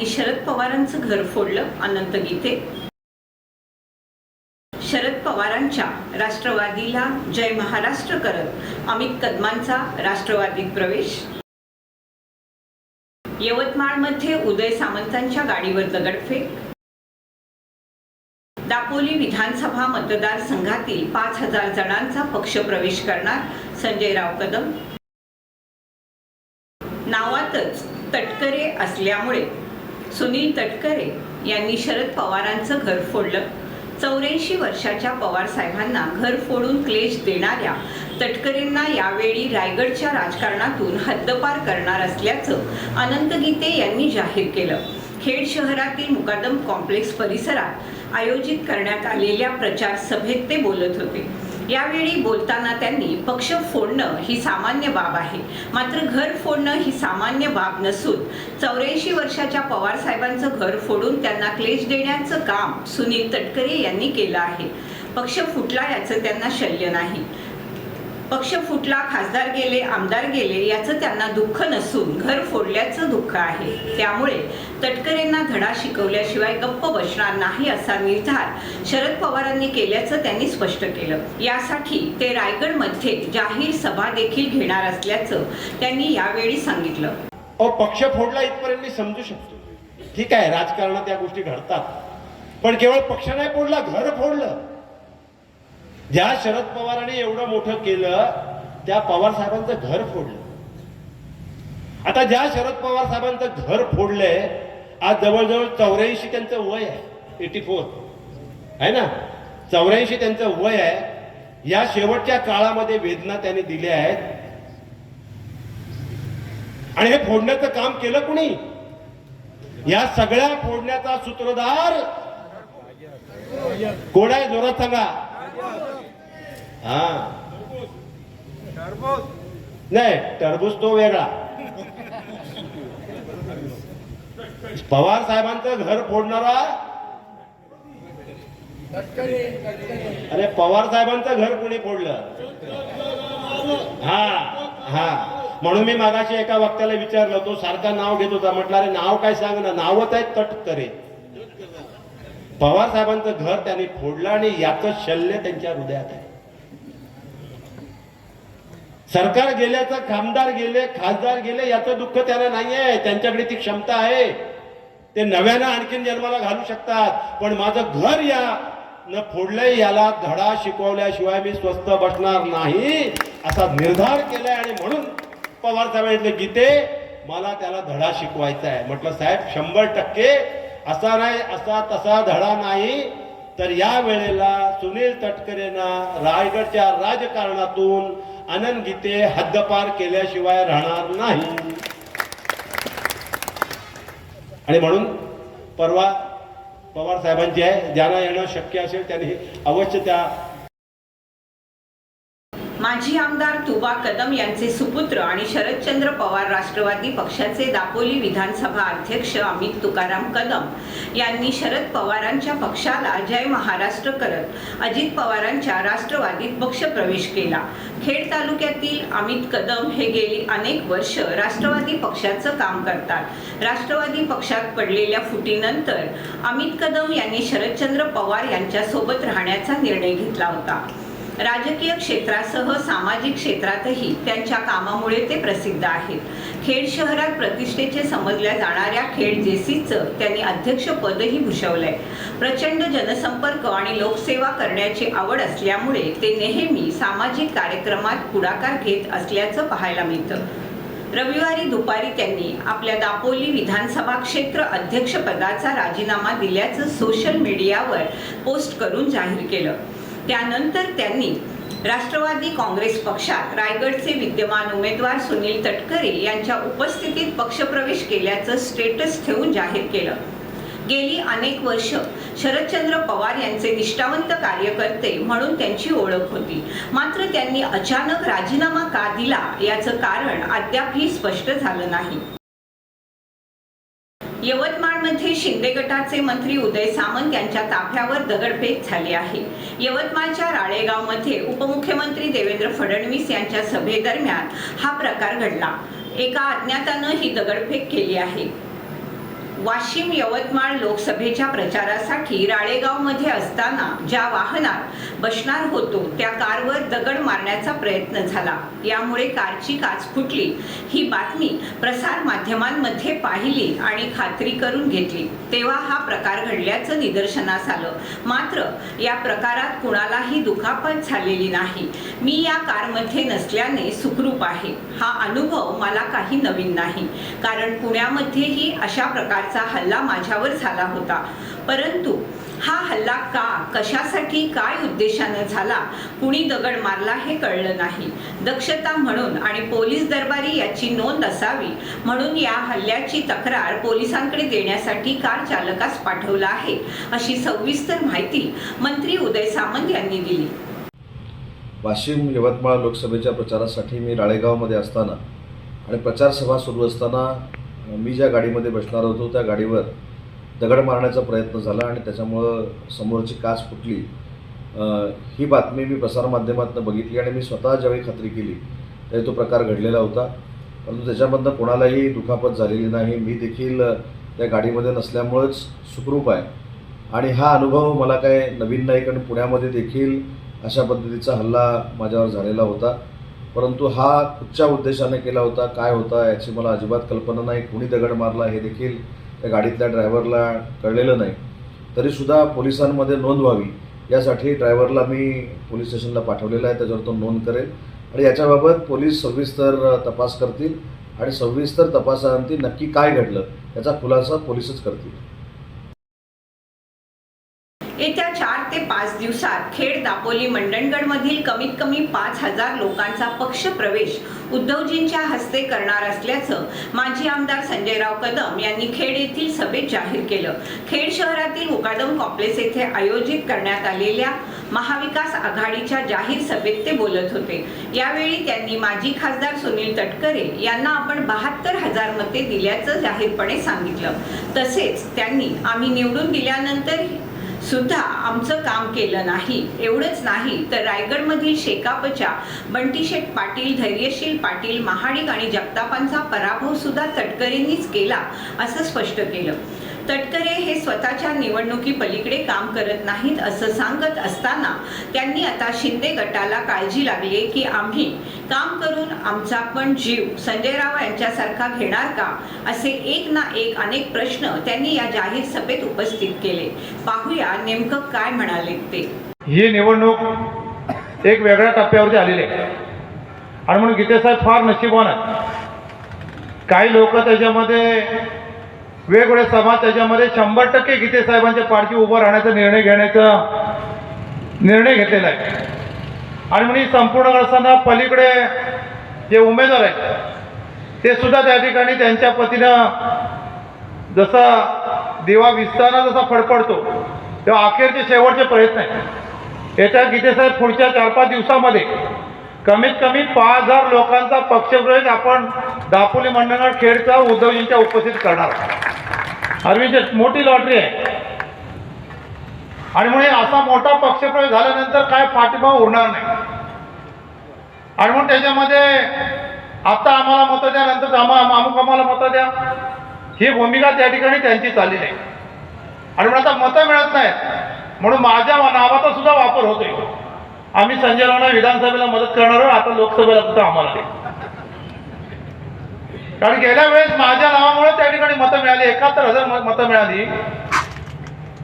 यांनी शरद पवारांचं घर फोडलं अनंत गीते. शरद पवारांच्या राष्ट्रवादीला जय महाराष्ट्र करत अमित कदमांचा राष्ट्रवादीत प्रवेश. यवतमाळमध्ये उदय सामंतांच्या गाडीवर दगडफेक. दापोली विधानसभा मतदारसंघातील पाच हजार जणांचा पक्ष प्रवेश करणार संजयराव कदम. नावातच तटकरे असल्यामुळे सुनील तटकरे यांनी शरद पवारांचं घर फोडलं. चौऱ्याऐंशी वर्षाच्या पवार साहेबांना घर फोडून क्लेश देणाऱ्या तटकरेंना यावेळी रायगडच्या राजकारणातून हद्दपार करणार असल्याचं अनंत गीते यांनी जाहीर केलं. खेड शहरातील मुकादम कॉम्प्लेक्स परिसरात आयोजित करण्यात आलेल्या प्रचार सभेत ते बोलत होते. यावेळी बोलताना त्यांनी पक्ष फोडणं ही सामान्य बाब आहे. मात्र घर फोडणं ही सामान्य बाब नसून चौऱ्याऐंशी वर्षाच्या पवार साहेबांचं घर फोडून त्यांना क्लेश देण्याचं काम सुनील तटकरे यांनी केलं आहे. पक्ष फुटला याचं त्यांना शल्य नाही. पक्ष फुटला खासदार गेले आमदार गेले याचं त्यांना दुःख नसून घर फोडल्याचं दुःख आहे. त्यामुळे तटकरेंना धडा शिकवल्याशिवाय गप्प बसणार नाही असा निर्धार शरद पवारांनी केल्याचं त्यांनी स्पष्ट केलं. यासाठी ते रायगडमध्ये जाहीर सभा देखील घेणार असल्याचं त्यांनी यावेळी सांगितलं. अहो पक्ष फोडला इथपर्यंत मी समजू शकतो. ठीक आहे राजकारणात या गोष्टी घडतात. पण केवळ पक्ष नाही फोडला घर फोडलं. ज्या शरद पवारांनी एवढं मोठं केलं त्या पवार साहेबांचं घर फोडलं. आता ज्या शरद पवार साहेबांचं घर फोडलंय आज जवळजवळ चौऱ्याऐंशी त्यांचं वय आहे एटी फोर आहे ना? चौऱ्याऐंशी त्यांचं वय आहे. या शेवटच्या काळामध्ये वेदना त्यांनी दिल्या आहेत. आणि हे फोडण्याचं काम केलं कुणी? या सगळ्या फोडण्याचा सूत्रधार कोण आहे? जोरात सांगा. हा. नाही टरबूज तो वेगळा. पवार साहेबांचं घर फोडणारा? अरे पवार साहेबांचं घर कोणी फोडलं? हा हा. म्हणून मी मागाशी एका वक्त्याला विचारलं तो सारखा नाव घेत होता. म्हटलं अरे नाव काय सांग ना नावच आहे तटकरे पवार साहेबांचं घर त्यांनी फोडलं आणि याचं शल्य त्यांच्या हृदयात आहे. सरकार गेल्याचं कामदार गेले खासदार गेले याचं दुःख त्याला नाही आहे त्यांच्याकडे ती क्षमता आहे. ते नव्यानं आणखीन जन्माला घालू शकतात. पण माझं घर या न फोडलंय याला धडा शिकवल्याशिवाय मी स्वस्त बसणार नाही असा निर्धार केलाय. आणि म्हणून पवार साहेबांनी गीते मला त्याला धडा शिकवायचा आहे म्हटलं साहेब शंभर टक्के. असा नाही असा तसा धडा नाही. तर या वेळेला सुनील तटकरेंना रायगडच्या राजकारणातून आनंद गीते हद्दपार केल्याशिवाय राहणार नाही. आणि म्हणून परवा पवार साहेबांची आहे ज्यांना येणं शक्य असेल त्यांनी अवश्य त्या माजी आमदार तुबा कदम यांचे सुपुत्र आणि शरदचंद्र पवार राष्ट्रवादी पक्षाचे दापोली विधानसभा अध्यक्ष अमित तुकाराम कदम यांनी शरद पवारांच्या पक्षाला जय महाराष्ट्र करत अजित पवारांच्या राष्ट्रवादीत पक्षप्रवेश केला. खेड तालुक्यातील अमित कदम हे गेली अनेक वर्ष राष्ट्रवादी पक्षाचं काम करतात. राष्ट्रवादी पक्षात पडलेल्या फुटीनंतर अमित कदम यांनी शरदचंद्र पवार यांच्यासोबत राहण्याचा निर्णय घेतला होता. राजकीय क्षेत्रासह सामाजिक क्षेत्रातही त्यांच्या कामामुळे ते प्रसिद्ध आहेत. खेड शहरात प्रतिष्ठेचे समजल्या जाणाऱ्या खेड जेसीचं त्यांनी अध्यक्षपदही भूषवलंय. प्रचंड जनसंपर्क आणि लोकसेवा करण्याची आवड असल्यामुळे ते नेहमी सामाजिक कार्यक्रमात पुढाकार घेत असल्याचं पाहायला मिळतं. रविवारी दुपारी त्यांनी आपल्या दापोली विधानसभा क्षेत्र अध्यक्षपदाचा राजीनामा दिल्याचं सोशल मीडियावर पोस्ट करून जाहीर केलं. त्यानंतर त्यांनी राष्ट्रवादी काँग्रेस पक्षात रायगडचे विद्यमान उमेदवार सुनील तटकरे यांच्या उपस्थितीत पक्षप्रवेश केल्याचं स्टेटस ठेवून जाहीर केलं. गेली अनेक वर्ष शरदचंद्र पवार यांचे निष्ठावंत कार्यकर्ते म्हणून त्यांची ओळख होती. मात्र त्यांनी अचानक राजीनामा का दिला याचं कारण अद्यापही स्पष्ट झालं नाही. यवतमाळमध्ये शिंदे गटाचे मंत्री उदय सामंत यांच्या ताफ्यावर दगडफेक झाली आहे. यवतमाळच्या राळेगावमध्ये उपमुख्यमंत्री देवेंद्र फडणवीस यांच्या सभेदरम्यान हा प्रकार घडला. एका अज्ञातानं ही दगडफेक केली आहे. वाशिम यवतमाळ लोकसभेच्या प्रचारासाठी राळेगावमध्ये असताना ज्या वाहनात बसणार होतो त्या कारवर दगड मारण्याचा प्रयत्न झाला. यामुळे कारची काच फुटली. ही बातमी प्रसार माध्यमांमध्ये पाहिली आणि खात्री करून घेतली. तेव्हा हा प्रकार घडल्याचं निदर्शनास आलं. मात्र या प्रकारात कुणालाही दुखापत झालेली नाही. मी या कारमध्ये नसल्याने सुखरूप आहे. हा अनुभव मला काही नवीन नाही. कारण पुण्यामध्येही अशा प्रकार त्याचा हल्ला माझ्यावर झाला होता. परंतु हा हल्ला का कशासाठी काय उद्देशानं झाला कुणी दगड मारला हे कळलं नाही. दक्षता म्हणून आणि पोलीस दरबारी याची नोंद असावी म्हणून या हल्ल्याची तक्रार पोलिसांकडे देण्यासाठी कार चालकास पाठवला आहे अशी सविस्तर माहिती मंत्री उदय सामंत यांनी दिली. वाशिम यवतमाळ लोकसभेच्या प्रचारासाठी मी राळेगावमध्ये असताना आणि प्रचारसभा सुरू असताना मी ज्या गाडीमध्ये बसणार होतो त्या गाडीवर दगड मारण्याचा प्रयत्न झाला आणि त्याच्यामुळं समोरची काच फुटली. ही बातमी मी प्रसारमाध्यमातून बघितली आणि मी स्वतः ज्यावेळी खात्री केली त्यावेळी तो प्रकार घडलेला होता. परंतु त्याच्यामधनं कोणालाही दुखापत झालेली नाही. मी देखील त्या गाडीमध्ये नसल्यामुळंच सुखरूप आहे. आणि हा अनुभव मला काय नवीन नाही कारण पुण्यामध्ये देखील अशा पद्धतीचा हल्ला माझ्यावर झालेला होता. परंतु हा कुठच्या उद्देशाने केला होता. काय होता याची मला अजिबात कल्पना नाही. कुणी दगड मारला हे देखील त्या गाडीतल्या ड्रायव्हरला कळलेलं नाही. तरीसुद्धा पोलिसांमध्ये नोंद व्हावी. यासाठी ड्रायव्हरला मी पोलीस स्टेशनला पाठवलेला आहे. त्याच्यावर तो नोंद करेल. आणि याच्याबाबत पोलीस सविस्तर तपास करतील आणि सविस्तर तपासानंतर नक्की काय घडलं याचा खुलासा पोलीसच करतील. पाच दिवसात खेड दापोली मंडणगड मधील कमीत कमी पाच हजार लोकांचा पक्ष प्रवेश उद्धवजींच्या हस्ते करणार असल्याचं माजी आमदार संजयराव कदम यांनी खेड येथील सभेत जाहीर केलं. खेड शहरातील मुकादम कॉम्प्लेक्स येथे आयोजित करण्यात आलेल्या महाविकास आघाडीच्या जाहीर सभेत ते बोलत होते. यावेळी त्यांनी माजी खासदार सुनील तटकरे यांना आपण बहात्तर हजार मते दिल्याचं जाहीरपणे सांगितलं. तसेच त्यांनी आम्ही निवडून दिल्यानंतर सुद्धा आमचं काम केलं नाही. एवढंच नाही तर रायगडमधील शेकापच्या बंटीशेठ पाटील धैर्यशील पाटील महाडिक आणि जगतापांचा पराभव सुद्धा तटकरेंनीच केला असं स्पष्ट केलं. तटकरे हे स्वतःच्या निवडणुकी पलीकडे काम करत नाहीत असं सांगत असताना त्यांनी आता शिंदे गटाला काळजी लागली की आम्ही काम करून आमचा पण जीव संजयराव यांच्यासारखा घेणार का? असे एक ना एक अनेक प्रश्न त्यांनी या जाहीर सभेत उपस्थित केले. पाहूया नेमकं काय म्हणाले ते. ही निवडणूक एक वेगळ्या टप्प्यावरती आलेली आहे. आणि म्हणून गीतेसाहेब फार नशीबवान आहेत. काही लोक त्याच्यामध्ये वेगवेगळे समाज त्याच्यामध्ये शंभर टक्के गीतेसाहेबांच्या पाठची उभं राहण्याचा निर्णय घेण्याचा निर्णय घेतलेला आहे. आणि म्हणून संपूर्ण असताना पलीकडे जे उमेदवार आहेत ते सुद्धा त्या ठिकाणी त्यांच्या पतीनं जसा दिवा विसताना जसा फडफडतो तेव्हा अखेरचे शेवटचे प्रयत्न आहेत. येत्या गीतेसाहेब पुढच्या चार पाच दिवसामध्ये कमीत कमी पाच हजार लोकांचा पक्षप्रवेश आपण दापोली मंडळगड खेडचा उद्धवजींच्या उपस्थित करणार अरविंद मोठी लॉटरी आहे. आणि म्हणून असा मोठा पक्षप्रवेश झाल्यानंतर काय पाठिंबा उरणार नाही. आणि म्हणून त्याच्यामध्ये आता आम्हाला मतं द्या नंतर आम्हा अमुक आम्हाला मतं द्या. ही भूमिका त्या ठिकाणी त्यांची चालली नाही आणि म्हणून आता मतं मिळत नाहीत. म्हणून माझ्या नावाचा सुद्धा वापर होतोय. आम्ही संजय राणा विधानसभेला मदत करणार आहोत आता लोकसभेला सुद्धा आम्हाला दे. कारण गेल्या वेळेस माझ्या नावामुळे त्या ठिकाणी मतं मिळाली एकाहत्तर हजार मतं मिळाली.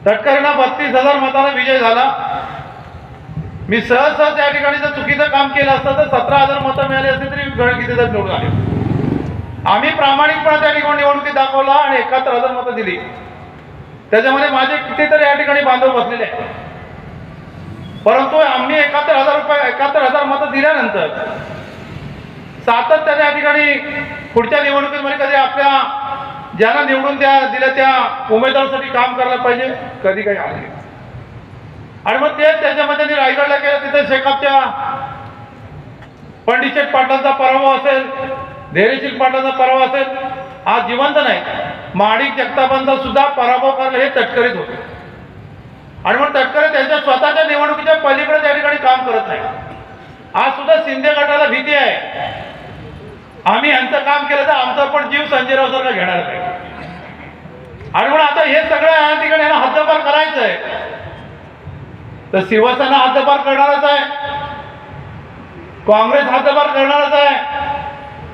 तटकरेंना बत्तीस हजार मताला विजय झाला. मी सहज सहज त्या ठिकाणी जर चुकीचं काम केलं असतं तर सतरा हजार मतं मिळाली असते तरी गण किती जर निवडून आले. आम्ही प्रामाणिकपणा त्या ठिकाणी निवडणुकीत दाखवला आणि एकाहत्तर हजार मतं दिली. त्याच्यामध्ये माझे कितीतरी या ठिकाणी बांधव बसलेले आहेत. परंतु आम्ही एकाहत्तर हजार रुपये एकाहत्तर हजार मतं दिल्यानंतर सातत्याने या ठिकाणी पुढच्या निवडणुकीमध्ये कधी आपल्या ज्यांना निवडून द्या दिल्या त्या उमेदवारासाठी काम करायला पाहिजे कधी काही आले आणि मग ते त्याच्यामध्ये त्यांनी रायगडला गेलं तिथे शेकापच्या पंडितशेठ पाटलांचा पराभव असेल धैर्यशील पाटलांचा पराभव असेल आज जिवंत नाही. माणिक जगतापांचा सुद्धा पराभव करणं हे तटकरीत होते. आणि मग तटकरे त्यांच्या स्वतःच्या निवडणुकीच्या पलीकडे त्या ठिकाणी काम करत नाही. आज सुद्धा शिंदे गटाला भीती आहे. आम्ही यांचं काम केलं तर आमचा पण जीव संजयराव सरकार घेणार नाही. आणि म्हणून आता हे सगळं या ठिकाणी यांना हद्दपार करायचं आहे तर शिवसेना हद्दपार करणारच आहे. काँग्रेस हद्दपार करणारच आहे.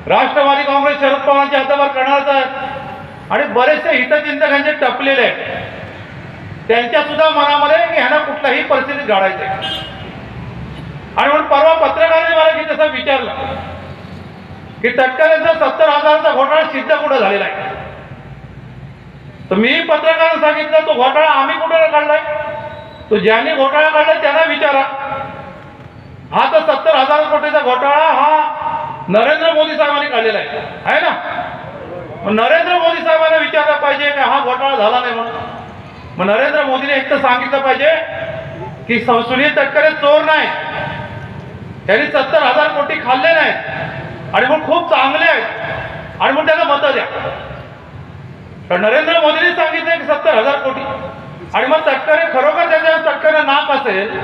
राष्ट्रवादी काँग्रेस शरद पवारांची हद्दपार करणारच आहे. आणि बरेचसे हितचिंतकांचे टपलेले आहेत. त्यांच्या सुद्धा मनामध्ये की ह्यांना कुठल्याही परिस्थितीत घडायचं आहे आणि म्हणून परवा पत्रकारांनी मला की तसं विचारलं की तटकऱ्यांचा सत्तर हजाराचा घोटाळा सिद्ध कुठं झालेला आहे? तर मी पत्रकारांना सांगितलं तो घोटाळा आम्ही कुठं काढलाय? तो ज्यांनी घोटाळा काढलाय त्यांना विचारा. हा तर सत्तर हजार कोटीचा घोटाळा हा नरेंद्र मोदी साहेबांनी काढलेला आहे ना? मग नरेंद्र मोदी साहेबांना विचारलं पाहिजे की हा घोटाळा झाला नाही म्हणून? मग नरेंद्र मोदीने एक तर सांगितलं पाहिजे की सुनील तटकरे चोर नाही त्यांनी सत्तर हजार कोटी खाल्ले नाहीत. आणि मग खूप चांगले आहेत. आणि मग त्यांना मतं द्या. तर नरेंद्र मोदींनी सांगितलं की सत्तर हजार कोटी. आणि मग तटकरे खरोखर त्याच्या तटकरे नाक असेल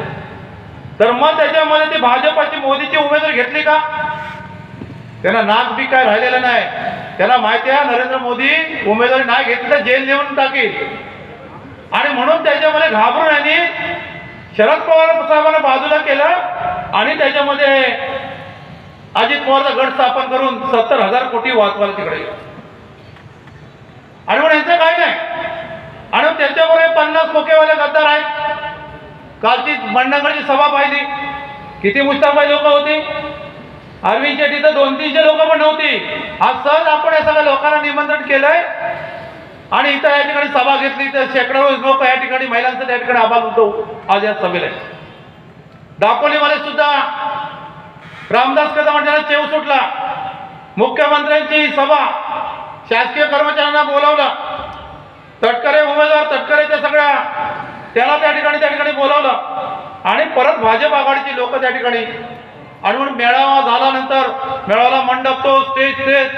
तर मग त्याच्यामध्ये ती भाजपाची मोदीची उमेदवार घेतली का? त्यांना नाक बी काय राहिलेलं नाही. त्यांना माहिती आहे नरेंद्र मोदी उमेदवारी नाही घेतली तर जेल नेऊन टाकेल. आणि म्हणून त्याच्यामध्ये घाबरून यांनी शरद पवार साहेबांना बाजूला केलं आणि त्याच्यामध्ये अजित पवारचा गट स्थापन करून सत्तर हजार कोटी वाचवायला तिकडे आणि म्हणून यांचं काय नाही. आणि त्यांच्यावर पन्नास मोकेवाले गद्दार आहेत. कालची मंडणगडची सभा पाहिली. किती मुस्ताफाई लोक होती? अरविंद शेट्टी तर दोन तीनशे लोक पण नव्हती. आज सहज आपण या सगळ्या लोकांना निमंत्रण केलंय. आणि इथं या ठिकाणी सभा घेतली तर शेकडो लोक या ठिकाणी महिलांचा त्या ठिकाणी आभार होतो आज या सभेला. दापोलीमध्ये सुद्धा रामदास कदम यांना चेव सुटला मुख्यमंत्र्यांची सभा शासकीय कर्मचाऱ्यांना बोलावलं. तटकरे उमेदवार तटकरेच्या सगळ्या त्याला त्या ठिकाणी त्या ठिकाणी बोलावलं. आणि परत भाजप आघाडीची लोक त्या ठिकाणी आणि म्हणून मेळावा झाल्यानंतर मेळावा मंडप तो स्टेज स्टेज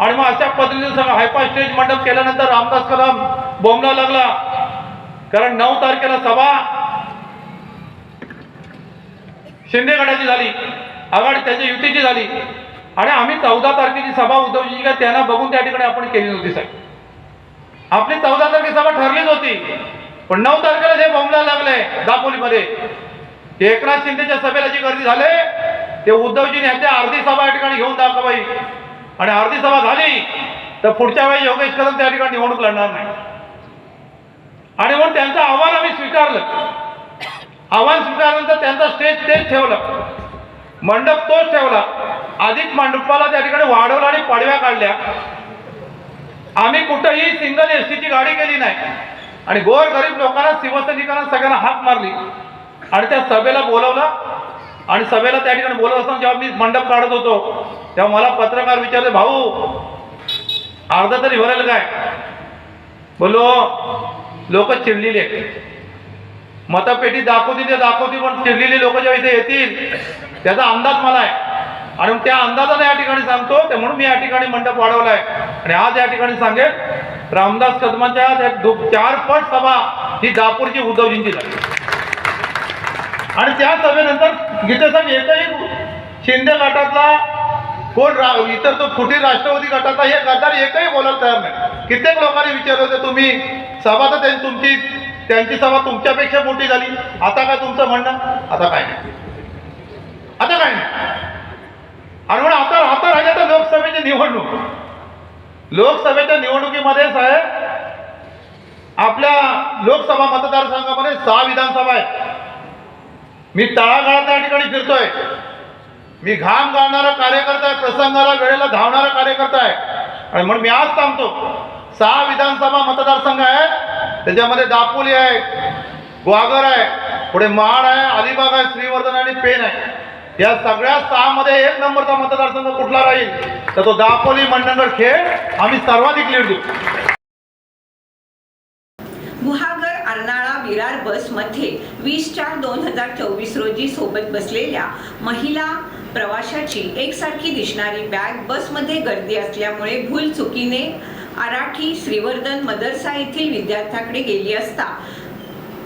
आणि मग अशा पद्धतीने सगळं हायपा स्टेज मंडप केल्यानंतर रामदास कदम बोंबला लागला. कारण नऊ तारखेला सभा शिंदे गटाची झाली आघाडी त्याच्या युतीची झाली. आणि आम्ही चौदा तारखेची सभा उद्धवजी का त्यांना बघून त्या ठिकाणी आपण केली नव्हती साहेब. आपली चौदा तारखे सभा ठरलीच होती. पण नऊ तारखेला जे बोंबला लागले दापोलीमध्ये. एकनाथ शिंदेच्या सभेला जी गर्दी झाले ते उद्धवजीने ह्याच्या अर्धी सभा या ठिकाणी घेऊन दाखवाई आणि अर्धी सभा झाली तर पुढच्या वेळी योगेश कदम त्या ठिकाणी निवडणूक लढणार नाही. आणि म्हणून त्यांचं आव्हान आम्ही स्वीकारलं. आव्हान स्वीकारल्यानंतर त्यांचा स्टेज तेच ठेवलं. मंडप तोच ठेवला. अधिक मंडपाला त्या ठिकाणी वाढवलं आणि पाडव्या काढल्या. आम्ही कुठंही सिंगल एस टीची गाडी केली नाही. आणि गोर गरीब लोकांना शिवसैनिकांना सगळ्यांना हाक मारली. आणि त्या सभेला बोलवलं. आणि सभेला त्या ठिकाणी बोलत असताना जेव्हा मी मंडप काढत होतो तेव्हा मला पत्रकार विचारले भाऊ अर्धा तरी भरेल काय? बोलो लोक चिडलेले मतपेटी दाखवती ते दाखवती पण चिडलेली लोक जेव्हा इथे येतील त्याचा अंदाज मला आहे. आणि मग त्या अंदाजाने या ठिकाणी सांगतो ते म्हणून मी या ठिकाणी मंडप वाढवलाय. आणि आज या ठिकाणी सांगेल रामदास कदमाच्या दु- चार पट सभा ही दापूरची उद्धवजींची झाली. आणि त्या सभेनंतर गीतेसाहेब एकही शिंदे गटातला कोण रा इतर तो फुटी राष्ट्रवादी गटाचा हे गटार एकही बोलायला तयार नाही. कित्येक लोकांनी विचारलं होतं तुम्ही सभा तर त्यांची तुमची त्यांची सभा तुमच्यापेक्षा मोठी झाली. आता काय तुमचं म्हणणं? आता काय नाही. आता काय नाही. आणि म्हणून आता आता राहिल्या तर लोकसभेची निवडणूक. लोकसभेच्या निवडणुकीमध्ये साहेब आपल्या लोकसभा मतदारसंघामध्ये सहा विधानसभा आहेत. मी तळागाळात त्या ठिकाणी फिरतोय. मी घाम गाळणारा कार्यकर्ता आहे प्रसंगाला वेळेला धावणारा कार्यकर्ता आहे. आणि म्हणून मी आज सांगतो सहा विधानसभा मतदारसंघ आहेत त्याच्यामध्ये दापोली आहे ग्वागर आहे पुढे महाड आहे अलिबाग आहे श्रीवर्धन आणि पेन आहे. या सगळ्या सहा मध्ये एक नंबरचा मतदारसंघ कुठला राहील? तर तो दापोली मंडणगड खेळ आम्ही सर्वाधिक लीड देऊ बसमध्ये वीस चार दोन हजार चोवीस रोजी सोबत बसलेल्या महिला प्रवाशाची एकसारखी दिसणारी बॅग बसमध्ये गर्दी असल्यामुळे भूल चुकीने आराठी श्रीवर्धन मदरसा येथील विद्यार्थ्याकडे गेली असता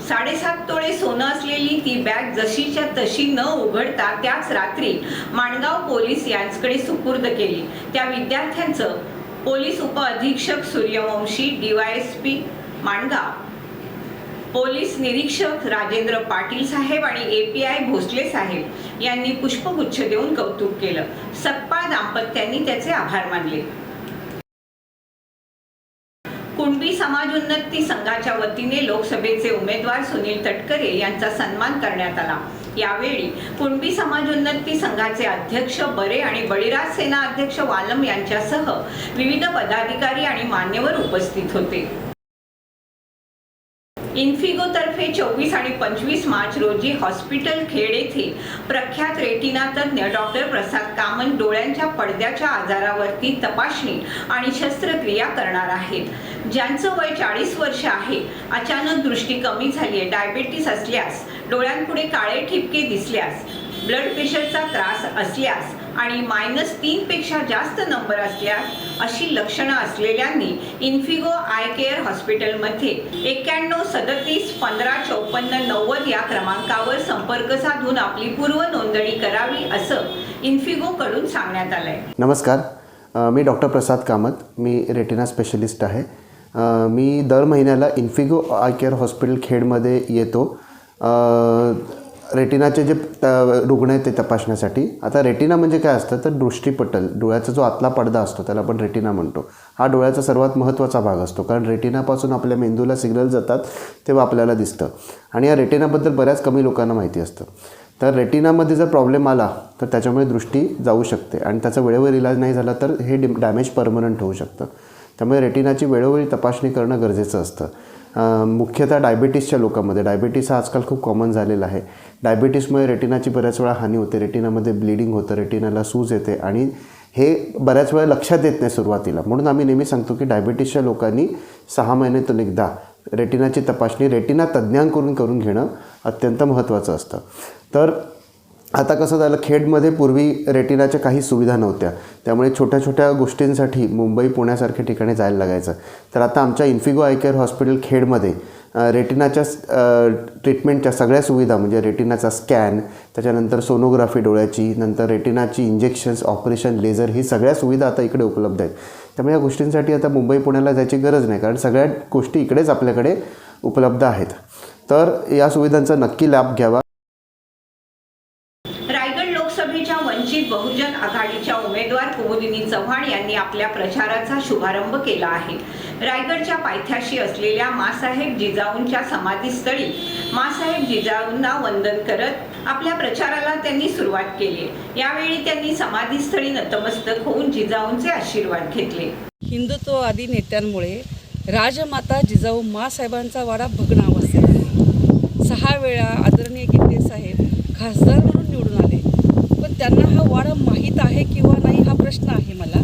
साडेसात तोळे सोनं असलेली ती बॅग जशीच्या तशी न उघडता त्याच रात्री माणगाव पोलीस यांच्याकडे सुपूर्द केली. त्या विद्यार्थ्यांचं पोलीस उपअधीक्षक सूर्यवंशी डीवायएसपी माणगाव. पोलीस निरीक्षक राजेंद्र पाटील साहेब आणि ए पी आय भोसले साहेब यांनी पुष्पगुच्छ देऊन कौतुक केलं. सकपाळ दाम्पत्यांनी त्याचे आभार मानले. कुणबी समाज उन्नती संघाच्या वतीने लोकसभेचे उमेदवार सुनील तटकरे यांचा सन्मान करण्यात आला. यावेळी कुणबी समाज उन्नती संघाचे अध्यक्ष बरे आणि बळीराज सेना अध्यक्ष वालम यांच्यासह विविध पदाधिकारी आणि मान्यवर उपस्थित होते. इन्फिगो तर्फे चोवीस आणि पंचवीस मार्च रोजी हॉस्पिटल खेड येथे प्रख्यात रेटिना तज्ज्ञ डॉक्टर प्रसाद कामन डोळ्यांच्या पडद्याच्या आजारावरती तपासणी आणि शस्त्रक्रिया करणार आहेत. ज्यांचं वय चाळीस वर्ष आहे अचानक दृष्टी कमी झाली आहे डायबेटीस असल्यास डोळ्यांपुढे काळे ठिपके दिसल्यास ब्लड प्रेशरचा त्रास असल्यास आणि मायनस तीन पेक्षा जास्त नंबर असल्यास अशी लक्षणं असलेल्यांनी इन्फिगो आय केअर हॉस्पिटलमध्ये एक्क्याण्णव सदतीस पंधरा चौपन्न नव्वद या क्रमांकावर संपर्क साधून आपली पूर्व नोंदणी करावी असं इन्फिगो कडून सांगण्यात आलंय. नमस्कार. मी डॉक्टर प्रसाद कामत. मी रेटिना स्पेशलिस्ट आहे. मी दर महिन्याला इन्फिगो आय केअर हॉस्पिटल खेडमध्ये येतो. रेटिनाचे जे त रुग्ण आहेत ते तपासण्यासाठी. आता रेटिना म्हणजे काय असतं? तर दृष्टीपटल. डोळ्याचा जो आतला पडदा असतो त्याला आपण रेटिना म्हणतो. हा डोळ्याचा सर्वात महत्त्वाचा भाग असतो. कारण रेटिनापासून आपल्या मेंदूला सिग्नल जातात तेव्हा आपल्याला दिसतं. आणि या रेटिनाबद्दल बऱ्याच कमी लोकांना माहिती असतं. तर रेटिनामध्ये जर प्रॉब्लेम आला तर त्याच्यामुळे दृष्टी जाऊ शकते. आणि त्याचा वेळेवर इलाज नाही झाला तर हे डि डॅमेज परमनंट होऊ शकतं. त्यामुळे रेटिनाची वेळोवेळी तपासणी करणं गरजेचं असतं. मुख्यतः डायबिटीसच्या लोकांमध्ये. डायबिटीस हा आजकाल खूप कॉमन झालेला आहे. डायबिटीसमुळे रेटिनाची बऱ्याच वेळा हानी होते. रेटिनामध्ये ब्लिडिंग होतं. रेटिनाला सूज येते. आणि हे बऱ्याच वेळा लक्षात येत नाही सुरुवातीला. म्हणून आम्ही नेहमी सांगतो की डायबिटीसच्या लोकांनी सहा महिन्यातून एकदा रेटिनाची तपासणी रेटिना तज्ज्ञांकडून करून घेणं अत्यंत महत्त्वाचं असतं. तर आता कसं झालं खेडमध्ये पूर्वी रेटिनाच्या काही सुविधा नव्हत्या. त्यामुळे छोट्या छोट्या गोष्टींसाठी मुंबई पुण्यासारख्या ठिकाणी जायला लागायचं. तर आता आमच्या इन्फिगो आय केअर हॉस्पिटल खेडमध्ये रेटिनाच्या ट्रीटमेंटच्या सगळ्या सुविधा म्हणजे रेटिनाचा स्कॅन त्याच्यानंतर सोनोग्राफी डोळ्याची नंतर रेटिनाची इंजेक्शन्स ऑपरेशन लेझर ही सगळ्या सुविधा आता इकडे उपलब्ध आहेत. त्यामुळे या गोष्टींसाठी आता मुंबई पुण्याला जायची गरज नाही कारण सगळ्या गोष्टी इकडेच आपल्याकडे उपलब्ध आहेत. तर या सुविधांचा नक्की लाभ घ्यावा रायगड लोकसभेच्या वंचित बहुजन आघाडीच्या उमेदवार कुमुदिनी चव्हाण यांनी आपल्या प्रचाराचा शुभारंभ केला आहे. रायगडच्या पायथ्याशी असलेल्या मासाहेब जिजाऊंच्या समाधीस्थळी मासाहेब जिजाऊंना वंदन करत आपल्या प्रचाराला त्यांनी सुरुवात केली. यावेळी त्यांनी समाधीस्थळी नतमस्तक होऊन जिजाऊंचे आशीर्वाद घेतले. हिंदुत्ववादी नेत्यांमुळे राजमाता जिजाऊ मासाहेबांचा वाडा भग्नावस्थेत आहे सहा वेळा आदरणीय गीते साहेब खासदार म्हणून निवडून आले. पण त्यांना हा वाडा माहीत आहे प्रश्न आहे मला.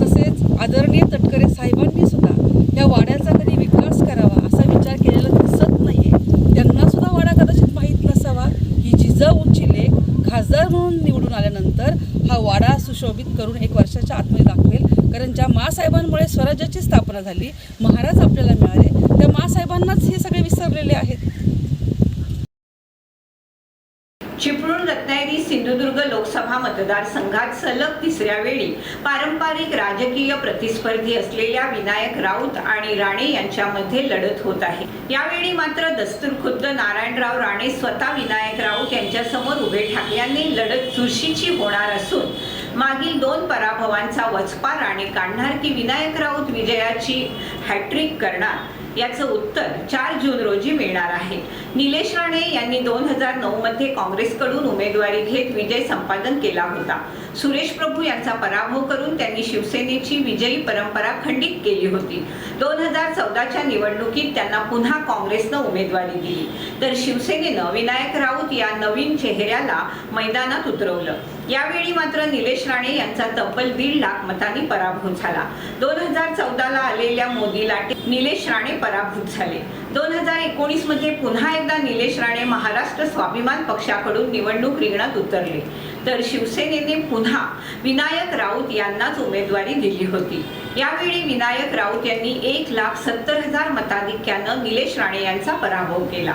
तसेच आदरणीय तटकरे साहेबांनी सुद्धा या वाड्याचा कधी विकास करावा असा विचार केलेला दिसत नाही आहे त्यांना सुद्धा वाडा कदाचित माहीत नसावा. ही जिजाऊंची लेख खासदार म्हणून निवडून आल्यानंतर हा वाडा सुशोभित करून एक वर्षाच्या आतमध्ये दाखवेल. कारण ज्या मासाहेबांमुळे स्वराज्याची स्थापना झाली महाराज आपल्याला मिळाले त्या मासाहेबांनाच हे सगळे विसरलेले आहेत. सिंधुदुर्ग लोकसभा मतदारसंघात सलग तिसऱ्या वेळी पारंपरिक राजकीय प्रतिस्पर्धी असलेल्या विनायक राऊत आणि राणे यांच्यामध्ये लढत होत आहे. यावेळी मात्र दस्तूरखुद्द नारायणराव राणे स्वतः विनायक राऊत यांच्यासमोर उभे ठाकल्याने लढत चुरशीची होणार असून मागील दोन पराभवांचा वचपा राणे काढणार की विनायक राऊत विजयाची हॅट्रिक करणार. याचं उत्तर चार जून रोजी मिळणार आहे. निलेश राणे यांनी दोन हजार नऊ मध्ये काँग्रेसकडून उमेदवारी घेत विजय संपादन केला होता. सुरेश प्रभू यांचा पराभव करून त्यांनी शिवसेनेची विजयी परंपरा खंडित केली होती. दोन हजार चौदाच्या निवडणुकीत त्यांना पुन्हा काँग्रेसनं उमेदवारी दिली. तर शिवसेनेनं विनायक राऊत या नवीन चेहऱ्याला मैदानात उतरवलं. यावेळी मात्र निलेश राणे यांचा तब्बल दीड लाख मतांनी पराभव झाला. दोन हजार चौदाला आलेल्या मोदी लाटेत निलेश राणे पराभूत झाले. दोन हजार एकोणीसमध्ये पुन्हा एकदा निलेश राणे महाराष्ट्र स्वाभिमान पक्षाकडून निवडणूक रिंगणात उतरले. तर शिवसेनेने पुन्हा विनायक राऊत यांनाच उमेदवारी दिली होती. यावेळी विनायक राऊत यांनी एक लाख सत्तर हजार मताधिक्यानं निलेश राणे यांचा पराभव केला.